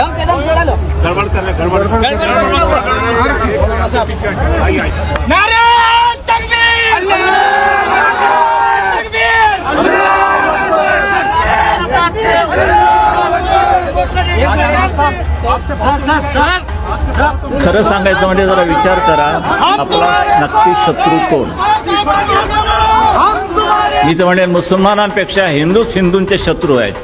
गडबड करले गडबड आई, आई. नारे तकबीर खरं सांगायचं म्हणजे जरा विचार करा. आपला नक्की शत्रू कोण? मी तर म्हणेन मुसलमानांपेक्षा हिंदूच हिंदूंचे शत्रू आहेत.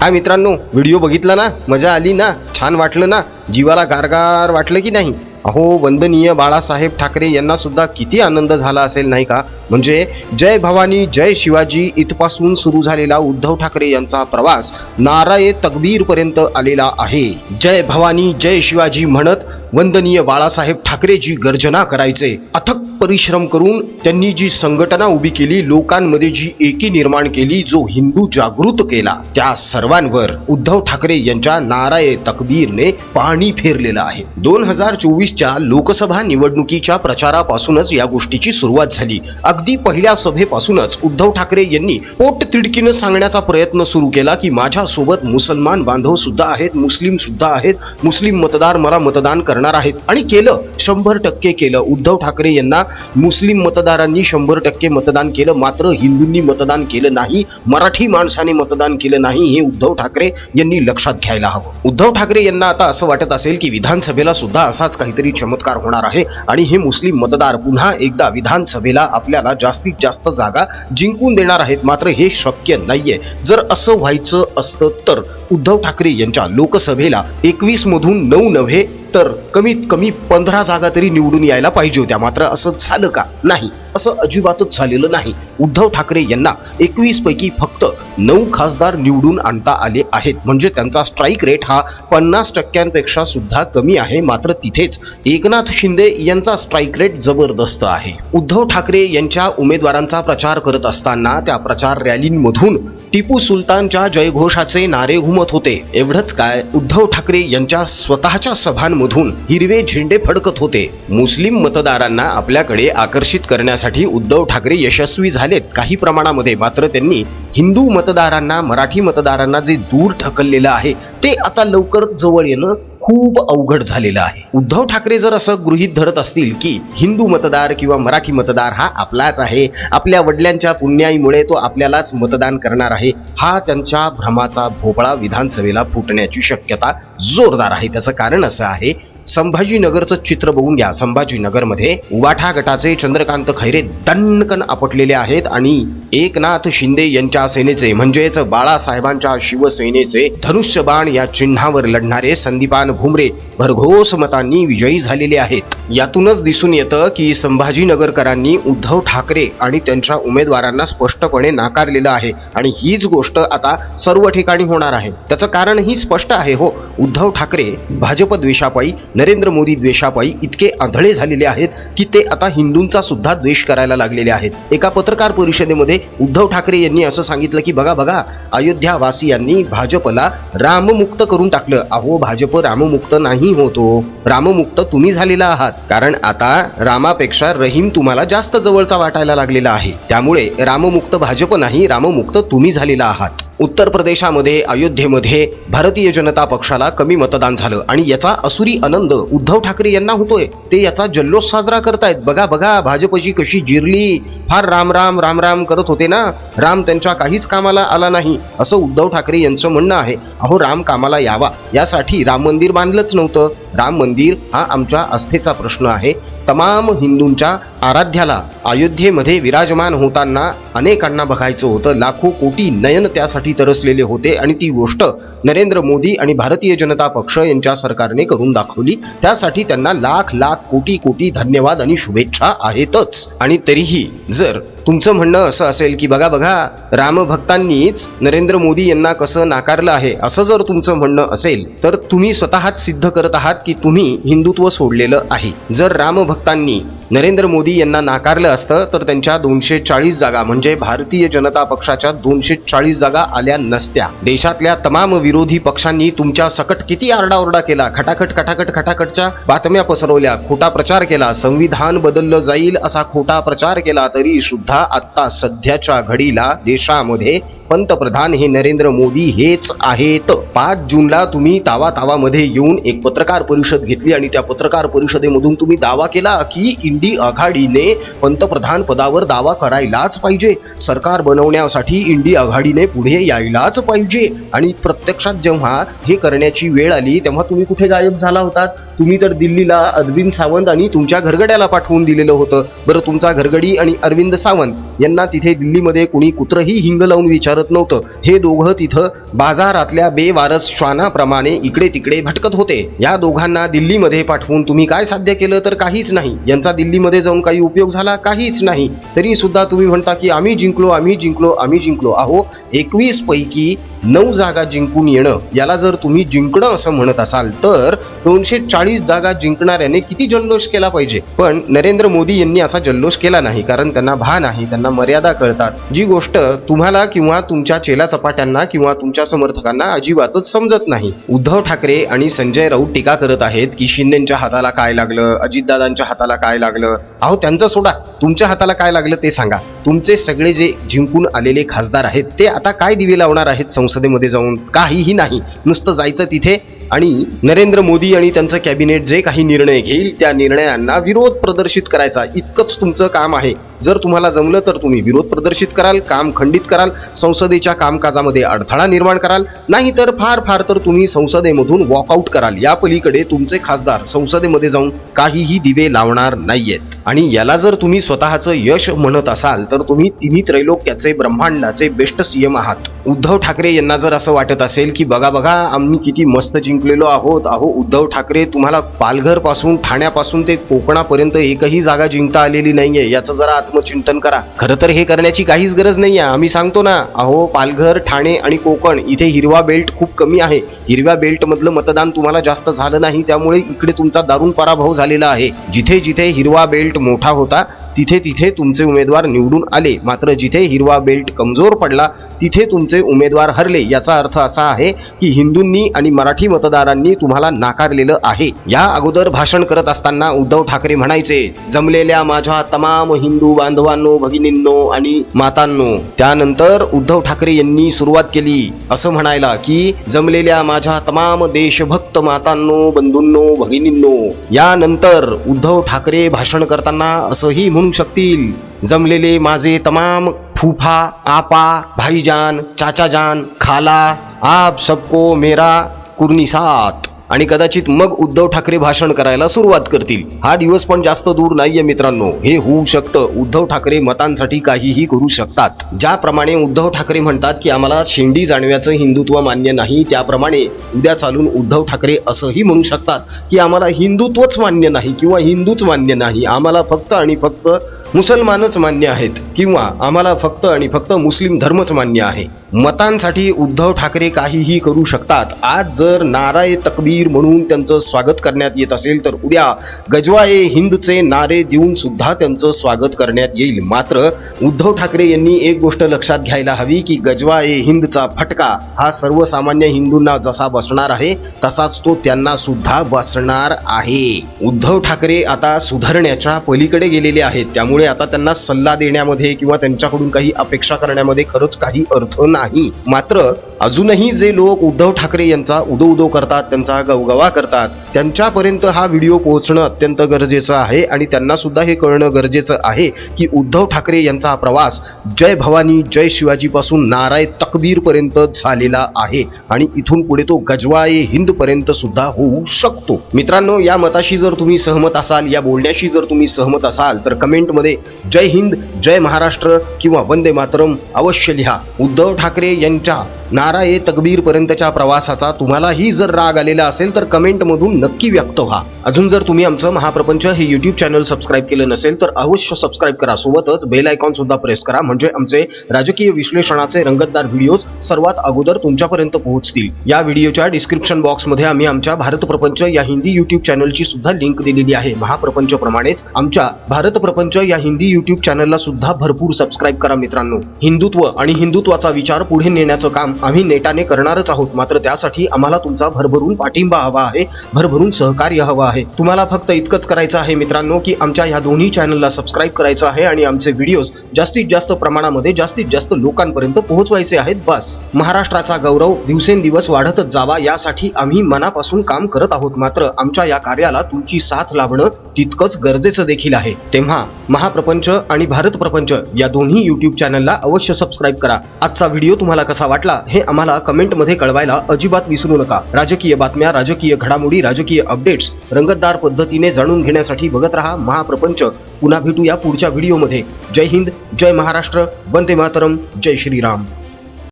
हा मित्रांनो व्हिडिओ बघितला ना? मजा आली ना? छान वाटलं ना? जीवाला गारगार वाटलं की नाही? अहो वंदनीय बाळासाहेब ठाकरे यांना सुद्धा किती आनंद झाला असेल नाही का? म्हणजे जय भवानी जय शिवाजी इथपासून सुरू झालेला उद्धव ठाकरे यांचा प्रवास नाराये तकबीर पर्यंत आलेला आहे. जय भवानी जय शिवाजी म्हणत वंदनीय बाळासाहेब ठाकरेजी गर्जना करायचे. अथक परिश्रम करून त्यांनी जी संघटना उभी केली लोकांमध्ये जी एकी निर्माण केली जो हिंदू जागृत केला त्या सर्वांवर उद्धव ठाकरे यांच्या नाराय तकबीरने पाणी फेरलेलं आहे. दोन हजार चोवीसच्या लोकसभा निवडणुकीच्या प्रचारापासूनच या गोष्टीची सुरुवात झाली. अगदी पहिल्या सभेपासूनच उद्धव ठाकरे यांनी पोट तिडकीनं सांगण्याचा प्रयत्न सुरू केला की माझ्या सोबत मुसलमान बांधव सुद्धा आहेत मुस्लिम सुद्धा आहेत मुस्लिम मतदार मला मतदान करणार आहेत. आणि केलं शंभर टक्के केलं. उद्धव ठाकरे यांना मुस्लिम मतदारांनी शंभर टक्के मतदान केलं मात्र हिंदूंनी मतदान केलं नाही मराठी माणसाने मतदान केलं नाही हे उद्धव ठाकरे यांनी लक्षात घ्यायला हवं. उद्धव ठाकरे यांना आता असं वाटत असेल की विधानसभेला सुद्धा असाच काहीतरी चमत्कार होणार आहे आणि हे मुस्लिम मतदार पुन्हा एकदा विधानसभेला आपल्याला जास्तीत जास्त जागा जिंकून देणार आहेत मात्र हे शक्य नाहीये. जर असं व्हायचं असतं तर उद्धव ठाकरे यांच्या लोकसभेला एकवीस मधून नऊ नव्हे तर कमीत कमी पंधरा जागा तरी निवडून यायला पाहिजे होत्या. मात्र असं झालं का? नाही. असं अजिबातच झालेलं नाही. उद्धव ठाकरे यांना एकवीस पैकी फक्त नऊ खासदार निवडून आणता आले आहेत. म्हणजे त्यांचा स्ट्राईक रेट हा पन्नास टक्क्यांपेक्षा सुद्धा कमी आहे. मात्र तिथेच एकनाथ शिंदे यांचा स्ट्राईक रेट जबरदस्त आहे. उद्धव ठाकरे यांच्या उमेदवारांचा प्रचार करत असताना त्या प्रचार रॅलींमधून टिपू सुलतानच्या जयघोषाचे नारे घुमत होते. एवढंच काय उद्धव ठाकरे यांच्या स्वतःच्या सभांमधून हिरवे झेंडे फडकत होते. मुस्लिम मतदारांना आपल्याकडे आकर्षित करण्यासाठी उद्धव ठाकरे यशस्वी झालेत काही प्रमाणामध्ये. मात्र त्यांनी हिंदू मतदारांना मराठी मतदारांना जे दूर ढकललेलं आहे ते आता लवकर जवळ येणं खूप अवघड झालेलं आहे. उद्धव ठाकरे जर असं गृहीत धरत असतील की हिंदू मतदार किंवा मराठी मतदार हा आपलाच आहे आपल्या वडिलांच्या पुण्याईमुळे तो आपल्यालाच मतदान करणार आहे हा त्यांच्या भ्रमाचा भोपळा विधानसभेला फुटण्याची शक्यता जोरदार आहे. त्याचं कारण असं आहे संभाजीनगरचं चित्र बघून घ्या. संभाजीनगरमध्ये उबाठा गटाचे चंद्रकांत खैरे दणकन आपटलेले आहेत आणि एकनाथ शिंदे यांच्या सेनेचे म्हणजेच बाळासाहेबांच्या शिवसेनेचे धनुष्यबाण या चिन्हावर लढणारे संदीपान भुमरे भरघोस मतांनी विजयी झालेले आहेत. यातूनच दिसून येतं की संभाजीनगरकरांनी उद्धव ठाकरे आणि त्यांच्या उमेदवारांना स्पष्टपणे नाकारलेलं आहे आणि हीच गोष्ट आता सर्व ठिकाणी होणार आहे. त्याचं कारणही स्पष्ट आहे हो. उद्धव ठाकरे भाजप द्वेषापायी नरेंद्र मोदी द्वेषापायी इतके आंधळे झालेले आहेत की ते आता हिंदूंचा सुद्धा द्वेष करायला लागलेले आहेत. एका पत्रकार परिषदेमध्ये उद्धव ठाकरे यांनी असं सांगितलं की बघा बघा अयोध्या वासियांनी भाजपला राममुक्त करून टाकलं. अहो भाजप राममुक्त नाही होतो. राममुक्त तुम्ही झालेला आहात. कारण आता रामापेक्षा रहीम तुम्हाला जास्त जवळचा वाटायला लागलेला आहे. त्यामुळे राममुक्त भाजप नाही राममुक्त तुम्ही झालेला आहात. उत्तर प्रदेशामध्ये अयोध्येमध्ये भारतीय जनता पक्षाला कमी मतदान झालं आणि याचा असुरी आनंद उद्धव ठाकरे यांना होतोय. ते याचा जल्लोष साजरा करतायत. बघा बघा भाजपची कशी जिरली. फार राम राम राम राम करत होते ना. राम त्यांच्या काहीच कामाला आला नाही असं उद्धव ठाकरे यांचं म्हणणं आहे. अहो राम कामाला यावा. यासाठी राम मंदिर बांधलंच नव्हतं. राम मंदिर हा आमच्या आस्थेचा प्रश्न आहे. तमाम हिंदूंच्या आराध्याला अयोध्येमध्ये विराजमान होताना अनेकांना बघायचं होतं. लाखो कोटी नयन त्यासाठी तरसलेले होते आणि ती गोष्ट नरेंद्र मोदी आणि भारतीय जनता पक्ष यांच्या सरकारने करून दाखवली. त्यासाठी त्यांना लाख लाख कोटी कोटी धन्यवाद आणि शुभेच्छा आहेतच. आणि तरीही जर तुमचं म्हणणं असं असेल की बघा बघा रामभक्तांनीच नरेंद्र मोदी यांना कसं नाकारलं आहे असं जर तुमचं म्हणणं असेल तर तुम्ही स्वतःच सिद्ध करत आहात की तुम्ही हिंदुत्व सोडलेलं आहे. जर रामभक्तांनी नरेंद्र मोदी यांना नाकारलं असतं तर त्यांच्या दोनशे चाळीस जागा म्हणजे भारतीय जनता पक्षाच्या दोनशे चाळीस जागा आल्या नसत्या. देशातल्या तमाम विरोधी पक्षांनी तुमच्या सकट किती आरडाओरडा केला खटाखट खटाखट खटाखटच्या बातम्या पसरवल्या खोटा प्रचार केला संविधान बदललं जाईल असा खोटा प्रचार केला तरी सुद्धा आता सध्याच्या घडीला देशामध्ये पंतप्रधान हे नरेंद्र मोदी हेच आहेत. पाच जूनला तुम्ही तावा तावामध्ये येऊन एक पत्रकार परिषद घेतली आणि त्या पत्रकार परिषदेमधून तुम्ही दावा केला की इंडी आघाडीने पंतप्रधान पदावर दावा करायलाच पाहिजे. सरकार बनवण्यासाठी इंडी आघाडीने पुढे यायलाच पाहिजे. आणि प्रत्यक्षात जेव्हा हे करण्याची वेळ आली तेव्हा तुम्ही कुठे गायब झाला होता? तुम्ही तर दिल्लीला अरविंद सावंत आणि तुमच्या घरगड्याला पाठवून दिलेलं होतं. बरं तुमचा घरगडी आणि अरविंद सावंत यांना तिथे दिल्लीमध्ये कुणी कुत्रही हिंग लावून विचारत नव्हतं. हे दोघं तिथं बाजारातल्या बेवारस श्वानाप्रमाणे इकडे तिकडे भटकत होते. या दोघांना दिल्लीमध्ये पाठवून तुम्ही काय साध्य केलं तर काहीच नाही. यांचा दिल्लीमध्ये जाऊन काही उपयोग झाला काहीच नाही. तरी सुद्धा तुम्ही म्हणता की आम्ही जिंकलो आम्ही जिंकलो आम्ही जिंकलो. अहो एकवीस पैकी नऊ जागा जिंकून येणं याला जर तुम्ही जिंकणं असं म्हणत असाल तर दोनशे चाळीस जागा जिंकणाऱ्याने किती जल्लोष केला पाहिजे? पण नरेंद्र मोदी यांनी असा जल्लोष केला नाही कारण त्यांना भान आहे त्यांना मर्यादा कळतात. जी गोष्ट तुम्हाला किंवा तुमच्या चेला चपाट्यांना किंवा तुमच्या समर्थकांना अजिबातच समजत नाही. उद्धव ठाकरे आणि संजय राऊत टीका करत आहेत की शिंदेच्या हाताला काय लागलं अजितदादांच्या हाताला काय लागलं? अहो त्यांचं सोडा. तुमच्या हाताला काय लागलं ते सांगा. तुमचे सगळे जे जिंकून आलेले खासदार आहेत ते आता काय दिवे लावणार आहेत संसदेमध्ये जाऊन काहीही नाही. नुसतं जायचं तिथे आणि नरेंद्र मोदी आणि त्यांचं कॅबिनेट जे काही निर्णय घेईल त्या निर्णयांना विरोध प्रदर्शित करायचा. इतकंच तुमचं काम आहे. जर तुम्हाला जमलं तर तुम्ही विरोध प्रदर्शित कराल काम खंडित कराल संसदेच्या कामकाजामध्ये अडथळा निर्माण कराल. नाही तर फार फार तर तुम्ही संसदेमधून वॉकआउट कराल. या पलीकडे तुमचे खासदार संसदेमध्ये जाऊन काहीही दिवे लावणार नाहीयेत. आणि याला जर तुम्ही स्वतःचं यश म्हणत असाल तर तुम्ही तिन्ही त्रैलोक्याचे ब्रह्मांडाचे बेस्ट सीएम आहात. उद्धव ठाकरे यांना जर असं वाटत असेल की बघा बघा आम्ही किती मस्त जिंकलेलो आहोत. अहो उद्धव ठाकरे तुम्हाला पालघरपासून ठाण्यापासून ते कोकणापर्यंत एकही जागा जिंकता आलेली नाहीये. याचं जरा आत्मचिंतन करा. खरं तर हे करण्याची काहीच गरज नाही आहे आम्ही सांगतो ना अहो पालघर ठाणे आणि कोकण इथे हिरवा बेल्ट खूप कमी आहे. हिरव्या बेल्ट मधलं मतदान तुम्हाला जास्त झालं नाही त्यामुळे इकडे तुमचा दारुण पराभव झालेला आहे. जिथे जिथे हिरवा बेल्ट मोठा होता तिथे तिथे तुमचे उमेदवार निवडून आले. मात्र जिथे हिरवा बेल्ट कमजोर पडला तिथे तुमचे उमेदवार हरले. याचा अर्थ असा आहे की हिंदूंनी आणि मराठी मतदारांनी तुम्हाला नाकारलेलं आहे. या अगोदर भाषण करत असताना उद्धव ठाकरे म्हणायचे जमलेल्या माझ्या तमाम हिंदू बांधवांनो भगिनींनो आणि मातांनो त्यानंतर उद्धव ठाकरे यांनी सुरुवात केली. असं म्हणायला की जमलेल्या माझ्या तमाम देशभक्त मातांनो बंधूंनो भगिनींनो यानंतर उद्धव ठाकरे भाषण करताना असंही म्हणून करू शकतील. जमलेले माझे तमाम फूफा आपा भाईजान चाचाजान खाला आप सबको मेरा कुर्नी साथ आणि कदाचित मग उद्धव ठाकरे भाषण करायला सुरुवात करतील. हा दिवस पण जास्त दूर नाहीये मित्रांनो. हे होऊ शकतं. उद्धव ठाकरे मतांसाठी काहीही करू शकतात. ज्याप्रमाणे उद्धव ठाकरे म्हणतात की आम्हाला शेंडी जाणव्याचं हिंदुत्व मान्य नाही. त्याप्रमाणे उद्या चालून उद्धव ठाकरे असंही म्हणू शकतात की आम्हाला हिंदुत्वच मान्य नाही किंवा हिंदूच मान्य नाही. आम्हाला फक्त आणि फक्त मुसलमानच मान्य आहेत किंवा आम्हाला फक्त आणि फक्त मुस्लिम धर्मच मान्य आहे. मतांसाठी उद्धव ठाकरे काहीही करू शकतात. आज जर नाराय तकबीर म्हणून त्यांचं स्वागत करण्यात येत असेल तर उद्या गजवाए हिंदचे नारे देऊन सुद्धा त्यांचं स्वागत करण्यात येईल. मात्र उद्धव ठाकरे यांनी एक गोष्ट लक्षात घ्यायला हवी की गजवाए हिंदचा फटका हा सर्वसामान्य हिंदूंना जसा बसणार आहे तसाच तो त्यांना सुद्धा बसणार आहे. उद्धव ठाकरे आता सुधारण्याच्या पलीकडे गेलेले आहेत. त्यामुळे आता त्यांना सल्ला देण्यामध्ये किंवा त्यांच्याकडून काही अपेक्षा करण्यामध्ये खरंच काही अर्थ नाही. मात्र अजूनही जे लोक उद्धव ठाकरे यांचा उदो उदो करतात त्यांचा गवगवा करतात त्यांच्यापर्यंत हा व्हिडिओ पोहोचणं अत्यंत गरजेचं आहे आणि त्यांना सुद्धा हे कळणं गरजेचं आहे की उद्धव ठाकरे यांचा हा प्रवास जय भवानी जय शिवाजीपासून नाराय तकबीरपर्यंत झालेला आहे आणि इथून पुढे तो गजवाए हिंदपर्यंत सुद्धा होऊ शकतो. मित्रांनो या मताशी जर तुम्ही सहमत असाल या बोलण्याशी जर तुम्ही सहमत असाल तर कमेंटमध्ये कमेंटमध्ये जय हिंद जय महाराष्ट्र किंवा वंदे मातरम अवश्य लिहा. उद्धव ठाकरे यांच्या नारा ए तकबीर पर्यंतच्या प्रवासाचा तुम्हालाही जर राग आलेला असेल तर कमेंटमधून नक्की व्यक्त व्हा. अजून जर तुम्ही आमचं महाप्रपंच हे युट्यूब चॅनल सबस्क्राईब केलं नसेल तर अवश्य सबस्क्राईब करा. सोबतच बेल आयकॉन सुद्धा प्रेस करा. म्हणजे आमचे राजकीय विश्लेषणाचे रंगतदार व्हिडिओज सर्वात अगोदर तुमच्यापर्यंत पोहोचतील. या व्हिडिओच्या डिस्क्रिप्शन बॉक्समध्ये आम्ही आमच्या भारत प्रपंच या हिंदी युट्यूब चॅनलची सुद्धा लिंक दिलेली आहे. महाप्रपंच प्रमाणेच आमच्या भारत प्रपंच या हिंदी युट्यूब चॅनलला सुद्धा भरपूर सबस्क्राईब करा मित्रांनो. हिंदुत्व आणि हिंदुत्वाचा विचार पुढे नेण्याचं काम आम्ही नेटाने करणारच आहोत. मात्र त्यासाठी आम्हाला तुमचा भरभरून पाठिंबा हवा आहे. भरभरून सहकार्य हवं आहे. तुम्हाला फक्त इतकंच करायचं आहे मित्रांनो की आमच्या ह्या दोन्ही चॅनलला सबस्क्राईब करायचं आहे आणि आमचे व्हिडिओज जास्तीत जास्त प्रमाणामध्ये जास्तीत जास्त लोकांपर्यंत पोहोचवायचे आहेत. बस. महाराष्ट्राचा गौरव दिवसेंदिवस वाढतच जावा यासाठी आम्ही मनापासून काम करत आहोत. मात्र आमच्या या कार्याला तुमची साथ लाभणं तितकंच गरजेचं देखील आहे. तेव्हा महाप्रपंच आणि भारत प्रपंच या दोन्ही युट्यूब चॅनलला अवश्य सबस्क्राईब करा. आजचा व्हिडिओ तुम्हाला कसा वाटला हे आम्हाला कमेंटमध्ये कळवायला अजिबात विसरू नका. राजकीय बातम्या राजकीय घडामोडी राजकीय अपडेट्स रंगतदार पद्धतीने जाणून घेण्यासाठी बघत रहा महाप्रपंच. पुन्हा भेटूया पुढच्या व्हिडिओमध्ये जय हिंद जय महाराष्ट्र वंदे मातरम जय श्रीराम.